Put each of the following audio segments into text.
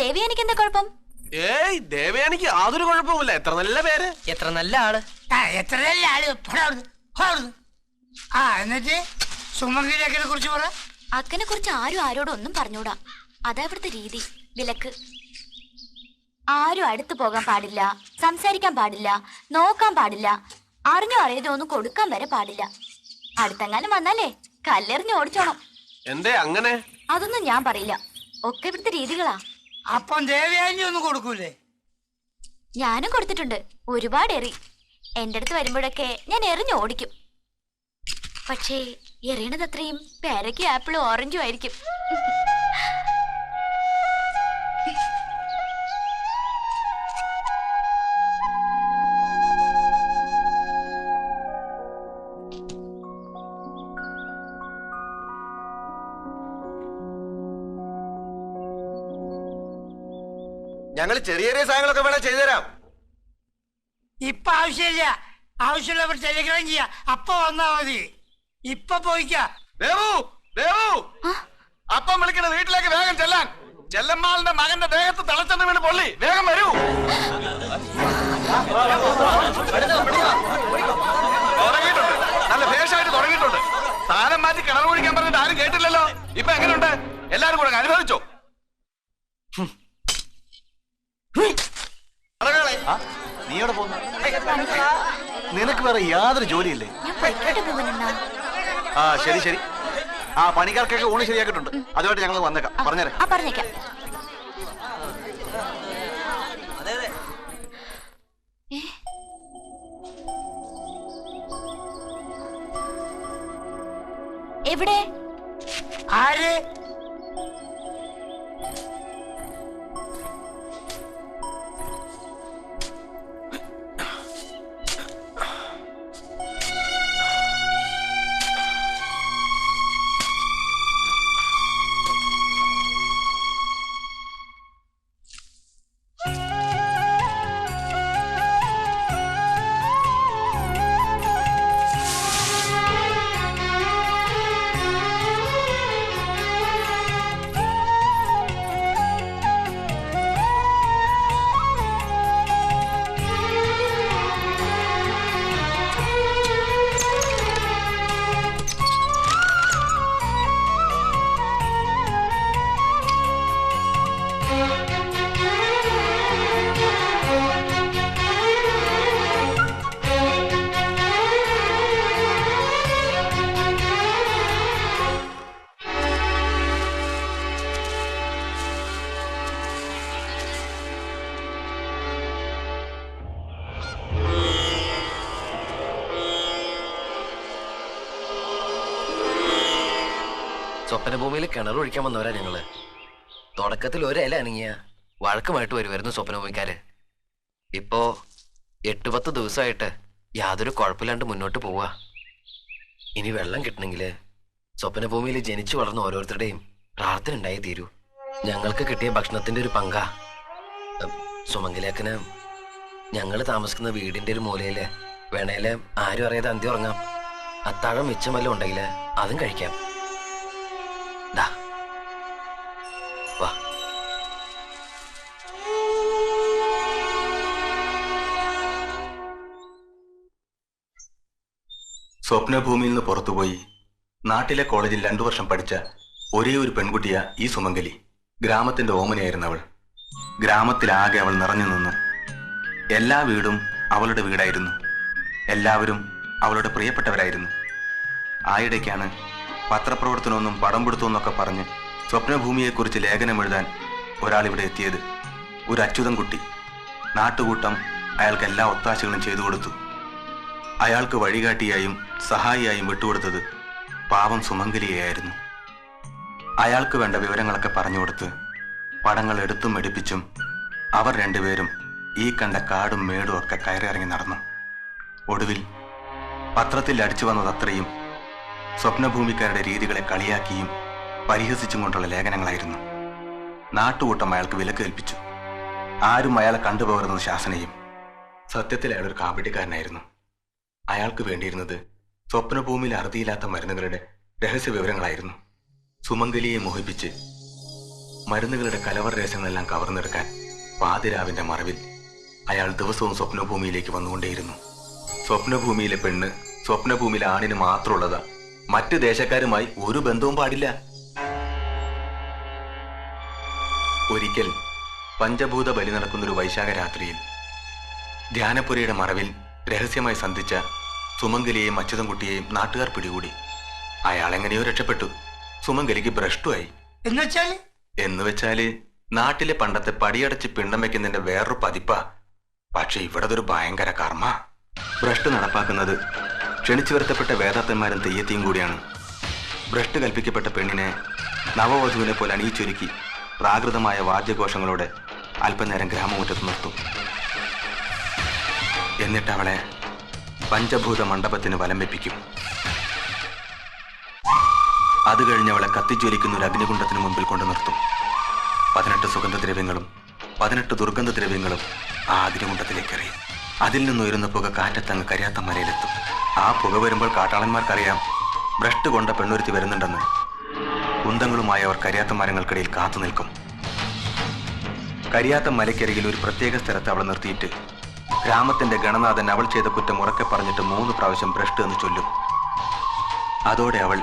ദേവിയാനിക്ക് എന്താ കുഴപ്പം? ഏയ് ദേവയാനിക്ക് യാതൊരു കുഴപ്പമില്ല എത്ര നല്ല പേര്? എത്ര നല്ല ആൾ. ആ എത്ര നല്ല ആൾ. ആ എന്നിട്ട് സുമംഗലിയൊക്കെ കുറിച്ച് പറ. അക്കനെ കുറിച്ച് ആരും ആരോടും ഒന്നും പറഞ്ഞൂടാ. അതാ ഇവിടുത്തെ രീതി. വിലക്ക്. ആരും അടുത്തു പോകാൻ പാടില്ല. സംസാരിക്കാൻ പാടില്ല. നോക്കാൻ പാടില്ല. അറിഞ്ഞോ അറിയതോ ഒന്നും കൊടുക്കാൻ വരെ പാടില്ല. അടുത്തെങ്ങാനും വന്നാലേ കല്ലെറിഞ്ഞ് ഓടിച്ചോണം. എന്തേ അങ്ങനെ? അതൊന്നും ഞാൻ പറയില്ല. ഒക്കെ ഇവിടുത്തെ രീതികളാ. അപ്പം ഒന്നും കൊടുക്കൂലേ? ഞാനും കൊടുത്തിട്ടുണ്ട്. ഒരുപാട് എറി. എന്റെ അടുത്ത് വരുമ്പോഴൊക്കെ ഞാൻ എറിഞ്ഞു ഓടിക്കും. പക്ഷേ എറിയണത് അത്രയും പേരയ്ക്കും ആപ്പിളും ഓറഞ്ചും ആയിരിക്കും. ഞങ്ങൾ ചെറിയ ചെറിയ സാധനങ്ങളൊക്കെ വേണം ചെയ്തുതരാം. ഇപ്പൊ ആവശ്യമില്ല. ആവശ്യമുള്ളവർ ടെലിഗ്രാം ചെയ്യാ. അപ്പൊ വന്നാ മതി. ഇപ്പൊ പോയിക്ക. ദേവു ദേവു. അപ്പം വിളിക്കണ വീട്ടിലേക്ക് വേഗം ചെല്ലാൻ. ചെല്ലമ്മാളിന്റെ മകന്റെ ദേഹത്ത് തളച്ചെന്ന് വീണ് പൊള്ളി. വേഗം വരൂ. തുടങ്ങിയിട്ടുണ്ട്. നല്ല ഭേഷായിട്ട് തുടങ്ങിയിട്ടുണ്ട്. സ്ഥാനം മാറ്റി കിണർ കുഴിക്കാൻ പറഞ്ഞിട്ട് ആരും കേട്ടില്ലല്ലോ. ഇപ്പൊ എങ്ങനെയുണ്ട്? എല്ലാരും കൂടെ അനുഭവിച്ചോ. നീ എവിടെ പോകുന്നു? നിനക്ക് വേറെ യാതൊരു ജോലിയില്ലേ? ആ ശരി ശരി. ആ പണിക്കാർക്കൊക്കെ ഊണ് ശരിയാക്കിയിട്ടുണ്ട്. അതുമായിട്ട് ഞങ്ങൾ വന്നേക്കാം. പറഞ്ഞേരെ. ആ പറഞ്ഞേക്കാം? എവിടെ? ആര്? സ്വപ്നഭൂമിയിൽ കിണർ ഒഴിക്കാൻ വന്നവരാ ഞങ്ങൾ. തുടക്കത്തിൽ ഒരല അനങ്ങിയ വഴക്കുമായിട്ട് വരുമായിരുന്നു സ്വപ്നഭൂമിക്കാര് ഇപ്പോ എട്ട് പത്ത് ദിവസമായിട്ട് യാതൊരു കുഴപ്പമില്ലാണ്ട് മുന്നോട്ട് പോവാ. ഇനി വെള്ളം കിട്ടണമെങ്കിൽ സ്വപ്നഭൂമിയിൽ ജനിച്ചു വളർന്ന ഓരോരുത്തരുടെയും പ്രാർത്ഥന ഉണ്ടായി തീരൂ. ഞങ്ങൾക്ക് കിട്ടിയ ഭക്ഷണത്തിന്റെ ഒരു പങ്കാ. സുമംഗലേക്കന് ഞങ്ങൾ താമസിക്കുന്ന വീടിന്റെ ഒരു മൂലയിൽ വേണേൽ ആരും അറിയാതെ അന്തി ഉറങ്ങാം. അത്താഴം മിച്ചം വല്ലതും ഉണ്ടെങ്കിൽ അതും കഴിക്കാം. സ്വപ്നഭൂമിയിൽ നിന്ന് പുറത്തുപോയി നാട്ടിലെ കോളേജിൽ രണ്ടു വർഷം പഠിച്ച ഒരേ ഒരു പെൺകുട്ടിയ ഈ സുമംഗലി. ഗ്രാമത്തിന്റെ ഓമനയായിരുന്നു അവൾ. ഗ്രാമത്തിലാകെ അവൾ നിറഞ്ഞു നിന്നു. എല്ലാ വീടും അവളുടെ വീടായിരുന്നു. എല്ലാവരും അവളുടെ പ്രിയപ്പെട്ടവരായിരുന്നു. ആയിടയ്ക്കാണ് പത്രപ്രവർത്തനമൊന്നും പടം പിടുത്തമെന്നൊക്കെ പറഞ്ഞ് സ്വപ്നഭൂമിയെക്കുറിച്ച് ലേഖനം എഴുതാൻ ഒരാൾ ഇവിടെ എത്തിയത് ഒരു അച്യുതൻ കുട്ടി നാട്ടുകൂട്ടം അയാൾക്ക് എല്ലാ ഒത്താശകളും ചെയ്തു കൊടുത്തു. അയാൾക്ക് വഴികാട്ടിയായും സഹായിയായും വിട്ടുകൊടുത്തത് പാവം സുമംഗലിയായിരുന്നു അയാൾക്ക് വേണ്ട വിവരങ്ങളൊക്കെ പറഞ്ഞു കൊടുത്ത് പടങ്ങൾ എടുത്തും എടുപ്പിച്ചും അവർ രണ്ടുപേരും ഈ കണ്ട കാടും മേടും ഒക്കെ കയറിയിറങ്ങി നടന്നു. ഒടുവിൽ പത്രത്തിൽ അടിച്ചു വന്നത് അത്രയും സ്വപ്നഭൂമിക്കാരുടെ രീതികളെ കളിയാക്കിയും പരിഹസിച്ചും കൊണ്ടുള്ള ലേഖനങ്ങളായിരുന്നു. നാട്ടുകൂട്ടം അയാൾക്ക് വിലക്ക് കൽപ്പിച്ചു. ആരും അയാളെ കണ്ടുപോകരുതെന്ന് ശാസനയും സത്യത്തിൽ അയാൾ ഒരു കാപട്യക്കാരനായിരുന്നു. അയാൾക്ക് വേണ്ടിയിരുന്നത് സ്വപ്നഭൂമിയിൽ അറുതിയില്ലാത്ത മരുന്നുകളുടെ രഹസ്യ വിവരങ്ങളായിരുന്നു സുമംഗലിയെ മോഹിപ്പിച്ച് മരുന്നുകളുടെ കലവർ രഹസ്യങ്ങളെല്ലാം കവർന്നെടുക്കാൻ പാതിരാവിന്റെ മറവിൽ അയാൾ ദിവസവും സ്വപ്നഭൂമിയിലേക്ക് വന്നുകൊണ്ടേയിരുന്നു. സ്വപ്നഭൂമിയിലെ പെണ്ണ് സ്വപ്നഭൂമിയിലെ ആണിന് മാത്രമുള്ളതാ മറ്റ് ദേശക്കാരുമായി ഒരു ബന്ധവും പാടില്ല. ഒരിക്കൽ പഞ്ചഭൂത ബലി നടക്കുന്നൊരു വൈശാഖ രാത്രിയിൽ ധ്യാനപുരയുടെ മറവിൽ രഹസ്യമായി സന്ധിച്ച സുമംഗലിയെയും അച്യുതൻകുട്ടിയെയും നാട്ടുകാർ പിടികൂടി. അയാൾ എങ്ങനെയോ രക്ഷപ്പെട്ടു. സുമംഗലിക്ക് ഭ്രഷ്ടുമായി എന്ന് വെച്ചാൽ? നാട്ടിലെ പണ്ടത്തെ പടിയടച്ച് പിണ്ടം വെക്കുന്നതിന്റെ വേറൊരു പതിപ്പാ. പക്ഷെ ഇവിടെ ഒരു ഭയങ്കര കർമ്മ. ഭ്രഷ്ട് നടപ്പാക്കുന്നത് ക്ഷണിച്ചു വരുത്തപ്പെട്ട വേദാത്തന്മാരും തെയ്യത്തിയും കൂടിയാണ്. ഭ്രഷ്ട് കൽപ്പിക്കപ്പെട്ട പെണ്ണിനെ നവവധുവിനെ പോലെ അണിയിച്ചൊരുക്കി പ്രാകൃതമായ വാദ്യഘോഷങ്ങളോടെ അല്പനേരം ഗ്രാമമുറ്റത്ത് നിർത്തും. എന്നിട്ട് അവളെ പഞ്ചഭൂത മണ്ഡപത്തിന് വലം വെപ്പിക്കും. അത് കഴിഞ്ഞ് അവളെ കത്തിജ്വലിക്കുന്ന ഒരു അഗ്നികുണ്ഡത്തിന് മുമ്പിൽ കൊണ്ടു നിർത്തും. പതിനെട്ട് സുഗന്ധദ്രവ്യങ്ങളും പതിനെട്ട് ദുർഗന്ധദ്രവ്യങ്ങളും ആ അഗ്നികുണ്ഡത്തിലേക്ക് എറിയും. അതിൽ നിന്നുയരുന്ന പുക കാറ്റത്തങ്ങ് കരിയാത്ത മലയിലെത്തും. ആ പുക വരുമ്പോൾ കാട്ടാളന്മാർക്കറിയാം. ഭ്രഷ്ട് കൊണ്ട പെണ്ണൊരുത്തി വരുന്നുണ്ടെന്ന്. കുന്തങ്ങളുമായി അവർ കരിയാത്ത മരങ്ങൾക്കിടയിൽ കാത്തു നിൽക്കും. കരിയാത്ത മലയ്ക്കരികിൽ ഒരു പ്രത്യേക സ്ഥലത്ത് അവളെ നിർത്തിയിട്ട് ഗ്രാമത്തിന്റെ ഗണനാഥൻ അവൾ ചെയ്ത കുറ്റം ഉറക്കെ പറഞ്ഞിട്ട് മൂന്ന് പ്രാവശ്യം ഭ്രഷ്ട് എന്ന് ചൊല്ലും. അതോടെ അവൾ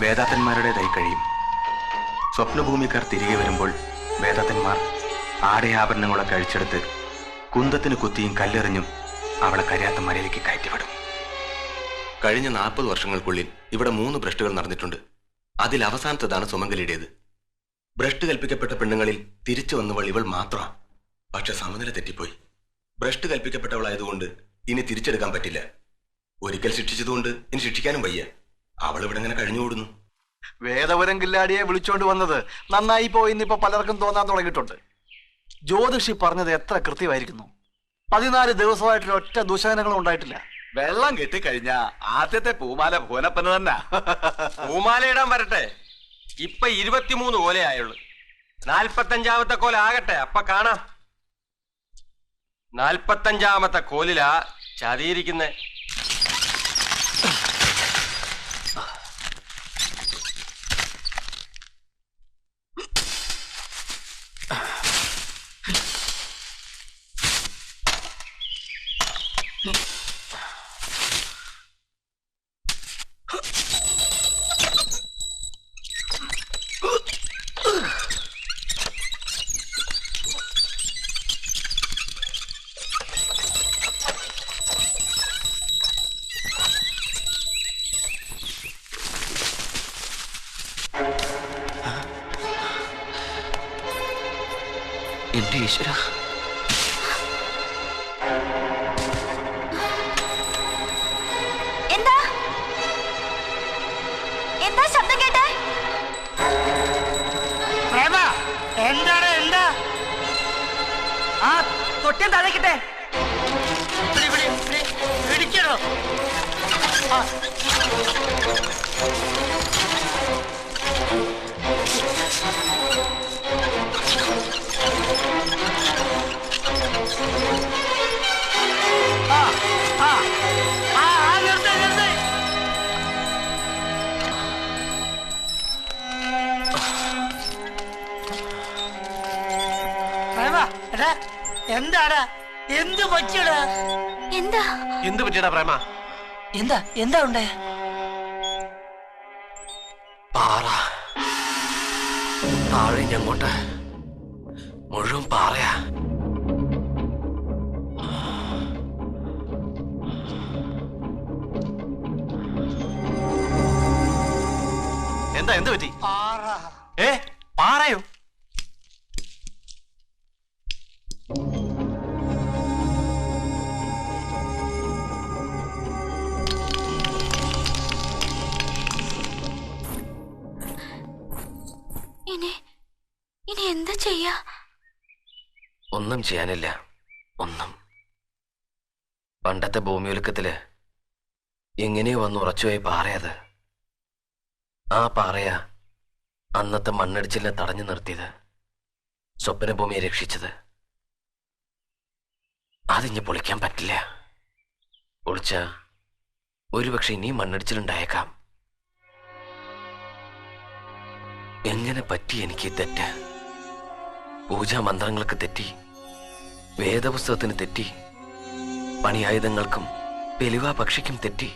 വേദാത്തന്മാരുടേതായി കഴിയും. സ്വപ്നഭൂമിക്കാർ തിരികെ വരുമ്പോൾ വേദാത്തന്മാർ ആടയാഭരണങ്ങളൊക്കെ അഴിച്ചെടുത്ത് കുന്തത്തിന് കുത്തിയും കല്ലെറിഞ്ഞും അവളെ കരിയാത്ത മലയിലേക്ക് കയറ്റിവിടും. കഴിഞ്ഞ നാൽപ്പത് വർഷങ്ങൾക്കുള്ളിൽ ഇവിടെ മൂന്ന് ഭ്രഷ്ടുകൾ നടന്നിട്ടുണ്ട്. അതിൽ അവസാനത്തതാണ് സുമംഗലിയുടേത്. ഭ്രഷ്ട് കൽപ്പിക്കപ്പെട്ട പെണ്ണുങ്ങളിൽ തിരിച്ചു വന്നവൾ ഇവൾ മാത്രമാണ് പക്ഷെ സമനില തെറ്റിപ്പോയി. ഭ്രഷ്ട് കൽപ്പിക്കപ്പെട്ടവളായതുകൊണ്ട് ഇനി തിരിച്ചെടുക്കാൻ പറ്റില്ല. ഒരിക്കൽ ശിക്ഷിച്ചതുകൊണ്ട് ഇനി ശിക്ഷിക്കാനും വയ്യ. അവൾ ഇവിടെ ഇങ്ങനെ കഴിഞ്ഞുകൂടുന്നു. വേദപുരം കില്ലാടിയെ വിളിച്ചോണ്ട് വന്നത് നന്നായി പോയി ഇന്നിപ്പോ പലർക്കും തോന്നാൻ തുടങ്ങിയിട്ടുണ്ട്. ജ്യോതിഷി പറഞ്ഞത് എത്ര കൃത്യമായിരിക്കുന്നു. പതിനാല് ദിവസമായിട്ട് ഒറ്റ ദുശകനങ്ങളും ഉണ്ടായിട്ടില്ല. വെള്ളം കെട്ടിക്കഴിഞ്ഞ ആദ്യത്തെ പൂമാല ഭുവനപ്പന് തന്നെ. പൂമാല ഇടാൻ വരട്ടെ. ഇപ്പൊ ഇരുപത്തിമൂന്ന് കോലയായുള്ളു നാൽപ്പത്തഞ്ചാമത്തെ കോല ആകട്ടെ അപ്പൊ കാണാം. നാൽപ്പത്തഞ്ചാമത്തെ കോലിലാ ചതിയിരിക്കുന്നെ. എന്റെ ഈശ്വര. എന്താ? എന്താ ശബ്ദം കേട്ടേ? പ്രേമ എന്താണ് എന്താ? ആ തൊട്ടിയം തഴക്കട്ടെ. എന്ത് പ്രേമ. എന്താ എന്താ ഉണ്ടായ പാറ. താഴെ മുഴുവൻ പാറയാ. എന്താ എന്ത് പറ്റി? പാറ. ഏ പാറയോ? ചെയ്യാ? ഒന്നും ചെയ്യാനില്ല. ഒന്നും. പണ്ടത്തെ ഭൂമിയൊലുക്കത്തിൽ എങ്ങനെയോ വന്ന് ഉറച്ചുപോയി പാറയത് ആ പാറയാ അന്നത്തെ മണ്ണടിച്ചിലിനെ തടഞ്ഞു നിർത്തിയത്. സ്വപ്നഭൂമിയെ രക്ഷിച്ചത്. അതിഞ്ഞ് പൊളിക്കാൻ പറ്റില്ല. പൊളിച്ച ഒരുപക്ഷെ ഇനിയും മണ്ണടിച്ചിലുണ്ടായേക്കാം. എങ്ങനെ പറ്റി എനിക്ക് തെറ്റ്? പൂജാ മന്ത്രങ്ങൾക്ക് തെറ്റി വേദപുസ്തകത്തിന് തെറ്റി പണിയായുധങ്ങൾക്കും പെലിവ പക്ഷിക്കും തെറ്റി.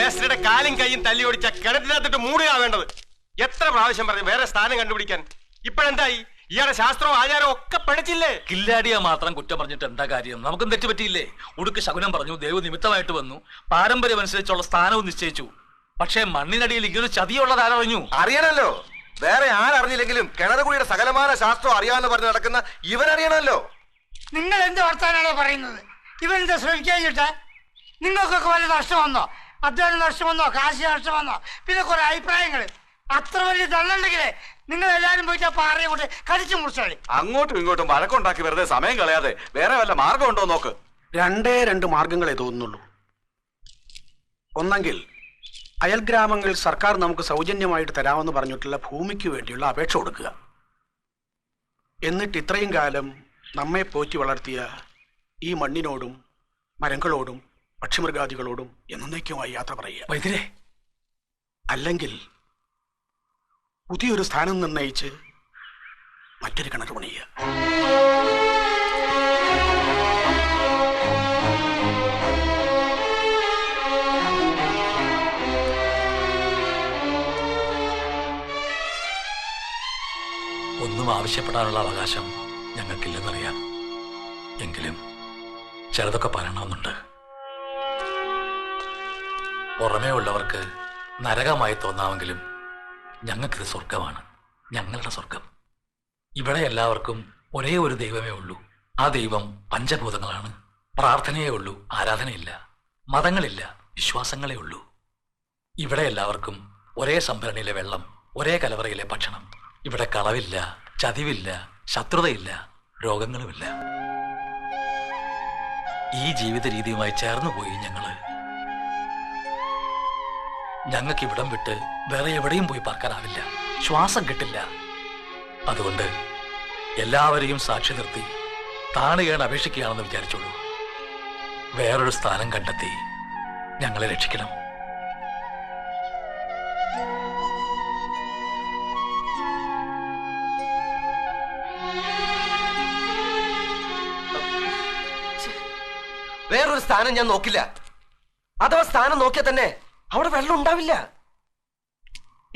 മേസ്ത്രിയുടെ കാലും കൈയും തല്ലി ഓടിച്ച കിണറ്റിനകത്തിട്ട് മൂടുക വേണ്ടത്. എത്ര പ്രാവശ്യം പറഞ്ഞു വേറെ സ്ഥാനം കണ്ടുപിടിക്കാൻ. ഇപ്പോഴെന്തായി? ഇയാളെ ശാസ്ത്രവും ആചാരവും ഒക്കെ പഠിച്ചില്ലേ കില്ലാടിയ മാത്രം കുറ്റം പറഞ്ഞിട്ട് എന്താ കാര്യം? നമുക്കും തെറ്റുപറ്റിയില്ലേ ഉടുക്ക് ശകുനം പറഞ്ഞു ദൈവ നിമിത്തമായിട്ട് വന്നു. പാരമ്പര്യം അനുസരിച്ചുള്ള സ്ഥാനവും നിശ്ചയിച്ചു. പക്ഷേ മണ്ണിനടിയിൽ ഇങ്ങനെ ചതിയുള്ളത് ആരറിഞ്ഞു? അറിയണല്ലോ. വേറെ ആരറിഞ്ഞില്ലെങ്കിലും കിണറുകുഴിയുടെ സകലമാന ശാസ്ത്രം അറിയാമെന്ന് പറഞ്ഞ് നടക്കുന്ന ഇവനറിയണമല്ലോ നിങ്ങൾ എന്ത് വർത്താനാണോ പറയുന്നത്? ഇവരെന്താ ശ്രമിക്കാഞ്ഞിട്ട്? നിങ്ങൾക്കൊക്കെ വല്ല നഷ്ടം വന്നോ? അധ്വാനം നഷ്ടം വന്നോ കാശ് നഷ്ടം വന്നോ. പിന്നെ കുറെ അഭിപ്രായങ്ങൾ അത്ര വലിയ തള്ളുണ്ടെങ്കിലേ നിങ്ങൾ എല്ലാരും പോയിട്ട് ആ പാറയെ കൊണ്ട് കടിച്ചു മുറിച്ചാളി അങ്ങോട്ടും ഇങ്ങോട്ടും വഴക്കുണ്ടാക്കി വെറുതെ സമയം കളയാതെ വേറെ വല്ല മാർഗം ഉണ്ടോ നോക്ക്. രണ്ടേ രണ്ട് മാർഗങ്ങളെ തോന്നുന്നുള്ളൂ. ഒന്നെങ്കിൽ അയൽ ഗ്രാമങ്ങളിൽ സർക്കാർ നമുക്ക് സൗജന്യമായിട്ട് തരാമെന്ന് പറഞ്ഞിട്ടുള്ള ഭൂമിക്ക് വേണ്ടിയുള്ള അപേക്ഷ കൊടുക്കുക. എന്നിട്ട് ഇത്രയും കാലം നമ്മെ പോറ്റി വളർത്തിയ ഈ മണ്ണിനോടും മരങ്ങളോടും പക്ഷിമൃഗാദികളോടും എന്നേക്കുമായി യാത്ര പറയുക. വൈദ്യരെ അല്ലെങ്കിൽ പുതിയൊരു സ്ഥാനം നിർണയിച്ച് മറ്റൊരു കിണർ പണിയുക. ഒന്നും ആവശ്യപ്പെടാനുള്ള അവകാശം ഞങ്ങൾക്കില്ലെന്നറിയാം. എങ്കിലും ചിലതൊക്കെ പറയണമെന്നുണ്ട്. പുറമേ ഉള്ളവർക്ക് നരകമായി തോന്നാമെങ്കിലും ഞങ്ങൾക്കിത് സ്വർഗമാണ് ഞങ്ങളുടെ സ്വർഗം ഇവിടെ എല്ലാവർക്കും ഒരേ ഒരു ദൈവമേ ഉള്ളൂ. ആ ദൈവം പഞ്ചഭൂതങ്ങളാണ്. പ്രാർത്ഥനയേ ഉള്ളൂ ആരാധനയില്ല. മതങ്ങളില്ല വിശ്വാസങ്ങളേ ഉള്ളൂ. ഇവിടെ എല്ലാവർക്കും ഒരേ സംഭരണിയിലെ വെള്ളം ഒരേ കലവറയിലെ ഭക്ഷണം. ഇവിടെ കളവില്ല ചതിവില്ല ശത്രുതയില്ല രോഗങ്ങളുമില്ല. ഈ ജീവിത രീതിയുമായി ചേർന്നു പോയി ഞങ്ങൾ ഞങ്ങൾക്ക് ഇവിടം വിട്ട് വേറെ എവിടെയും പോയി പറക്കാനാവില്ല ശ്വാസം കിട്ടില്ല. അതുകൊണ്ട് എല്ലാവരെയും സാക്ഷി നിർത്തി താണുകയാണ് അപേക്ഷിക്കുകയാണെന്ന് വിചാരിച്ചോളൂ. വേറൊരു സ്ഥാനം കണ്ടെത്തി ഞങ്ങളെ രക്ഷിക്കണം. വേറൊരു സ്ഥാനം ഞാൻ നോക്കില്ല. അഥവാ സ്ഥാനം നോക്കിയാൽ തന്നെ അവിടെ വെള്ളം ഉണ്ടാവില്ല.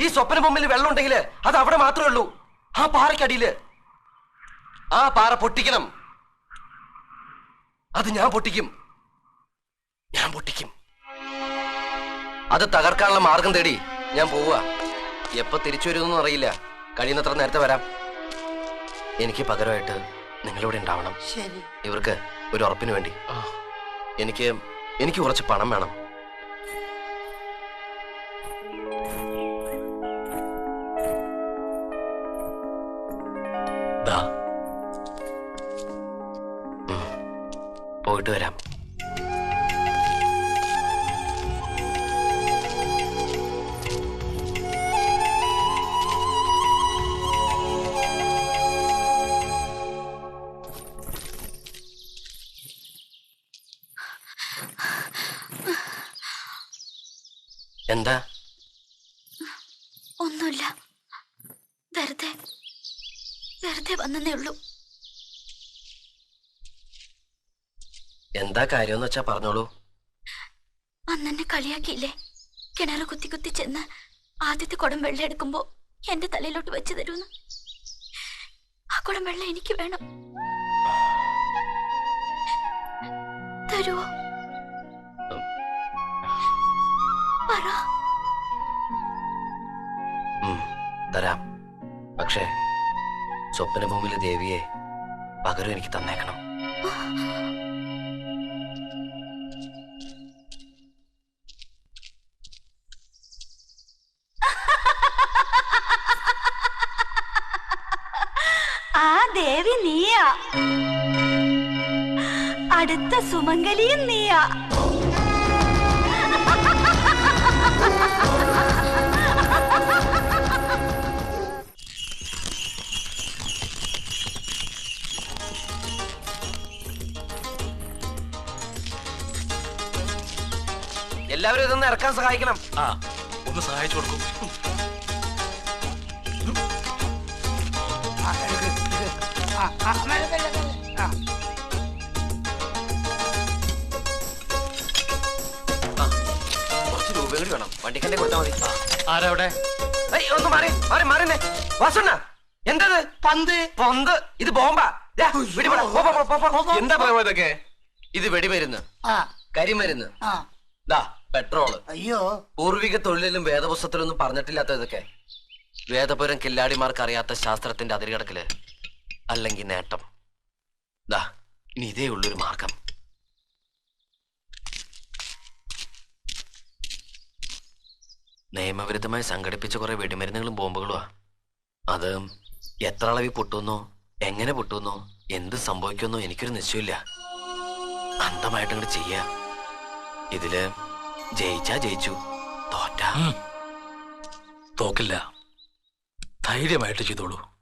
ഈ സ്വപ്ന മുമ്പിൽ വെള്ളം ഉണ്ടെങ്കിൽ അത് അവിടെ മാത്രമേ ഉള്ളൂ. ആ പാറയ്ക്കടിയിൽ ആ പാറ പൊട്ടിക്കണം. അത് ഞാൻ പൊട്ടിക്കും. ഞാൻ പൊട്ടിക്കും. അത് തകർക്കാനുള്ള മാർഗം തേടി ഞാൻ പോവുക. എപ്പോ തിരിച്ചു വരുമെന്നൊന്നും അറിയില്ല. കഴിയുന്നത്ര നേരത്തെ വരാം. എനിക്ക് പകരമായിട്ട് നിങ്ങളിവിടെ ഉണ്ടാവണം. ശരി. ഇവർക്ക് ഒരു ഉറപ്പിന് വേണ്ടി. എനിക്ക് എനിക്ക് കുറച്ച് പണം വേണം. എന്താ? ഒന്നുമില്ല. വെറുതെ വെറുതെ വന്നേ ഉള്ളൂ. എന്താ കാര്യമെന്ന് വെച്ചാ പറഞ്ഞോളൂ. അന്നെന്നെ കളിയാക്കിയില്ലേ? കിണർ കുത്തി കുത്തി ചെന്ന് ആദ്യത്തെ കുടം വെള്ളം എടുക്കുമ്പോ എന്റെ തലയിലോട്ട് വെച്ച് തരൂന്ന് ആ കുടം വെള്ളം എനിക്ക് വേണം. തരുവോ? പറ. തരാം. പക്ഷേ സ്വപ്നഭൂമിയിലെ ദേവിയെ പകരം എനിക്ക് തന്നേക്കണം. ആ ദേവി നീയാ. അടുത്ത സുമംഗലിയും നീയാ. ഇതൊന്ന് ഇറക്കാൻ സഹായിക്കണം. ആ ഒന്ന് സഹായിച്ചു കൊടുക്കും. കുറച്ച് രൂപ കൂടി വേണം. വണ്ടിക്കന്നെ കൊടുത്താൽ മതി. ഏയ്, ഒന്ന് മാറി മാറി മാറിന്നേ. വാസുണ്ണ എന്തത്? പന്ത്. പന്ത്? ഇത് ബോംബാ. ദാ. പോ, പോ, പോ, പോ, പോ. എന്താ പറയുമോ ഇതൊക്കെ? ഇത് വെടിമരുന്ന്. ആ. കരിമരുന്ന്. ആ. പെട്രോൾ അയ്യോ. പൂർവിക തൊഴിലിലും വേദപുസ്തകത്തിലൊന്നും പറഞ്ഞിട്ടില്ലാത്ത ഇതൊക്കെ വേദപുരം കില്ലാടിമാർക്ക് അറിയാത്ത ശാസ്ത്രത്തിന്റെ അതിരുകടക്കൽ. അല്ലെങ്കിൽ നേട്ടം. ദാ ഇനി ഇതേ ഉള്ളൊരു മാർഗം. നിയമവിരുദ്ധമായി സംഘടിപ്പിച്ച കുറെ വെടിമരുന്നുകളും ബോംബുകളുമാ അത് എത്ര അളവിൽ പൊട്ടുന്നോ എങ്ങനെ പൊട്ടുന്നോ എന്ത് സംഭവിക്കുന്നോ എനിക്കൊരു നിശ്ചയമില്ല. അന്തമായിട്ട് ചെയ്യാം ചെയ്യാ. ഇതിൽ ജയിച്ചാ ജയിച്ചു. തോറ്റാ. തോക്കില്ല. ധൈര്യമായിട്ട് ചെയ്തോളൂ.